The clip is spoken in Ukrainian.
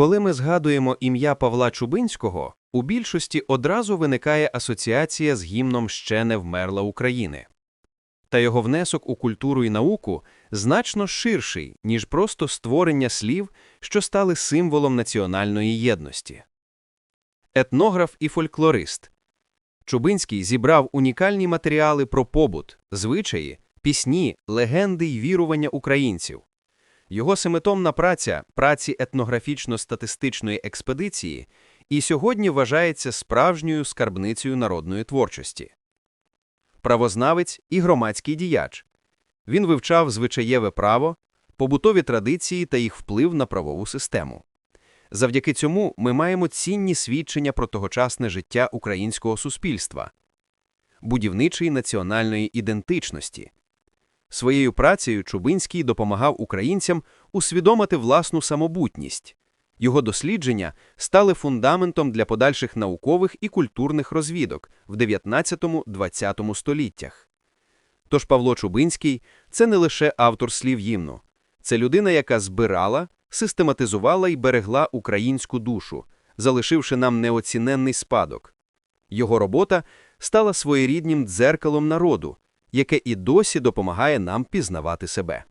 Коли ми згадуємо ім'я Павла Чубинського, у більшості одразу виникає асоціація з гімном «Ще не вмерла України». Та його внесок у культуру і науку значно ширший, ніж просто створення слів, що стали символом національної єдності. Етнограф і фольклорист Чубинський зібрав унікальні матеріали про побут, звичаї, пісні, легенди й вірування українців. Його семитомна праця праці етнографічно-статистичної експедиції і сьогодні вважається справжньою скарбницею народної творчості. Правознавець і громадський діяч. Він вивчав звичаєве право, побутові традиції та їх вплив на правову систему. Завдяки цьому ми маємо цінні свідчення про тогочасне життя українського суспільства, будівничої національної ідентичності. Своєю працею Чубинський допомагав українцям усвідомити власну самобутність. Його дослідження стали фундаментом для подальших наукових і культурних розвідок в 19-20 століттях. Тож Павло Чубинський – це не лише автор слів гімну. Це людина, яка збирала, систематизувала і берегла українську душу, залишивши нам неоціненний спадок. Його робота стала своєріднім дзеркалом народу, яке і досі допомагає нам пізнавати себе.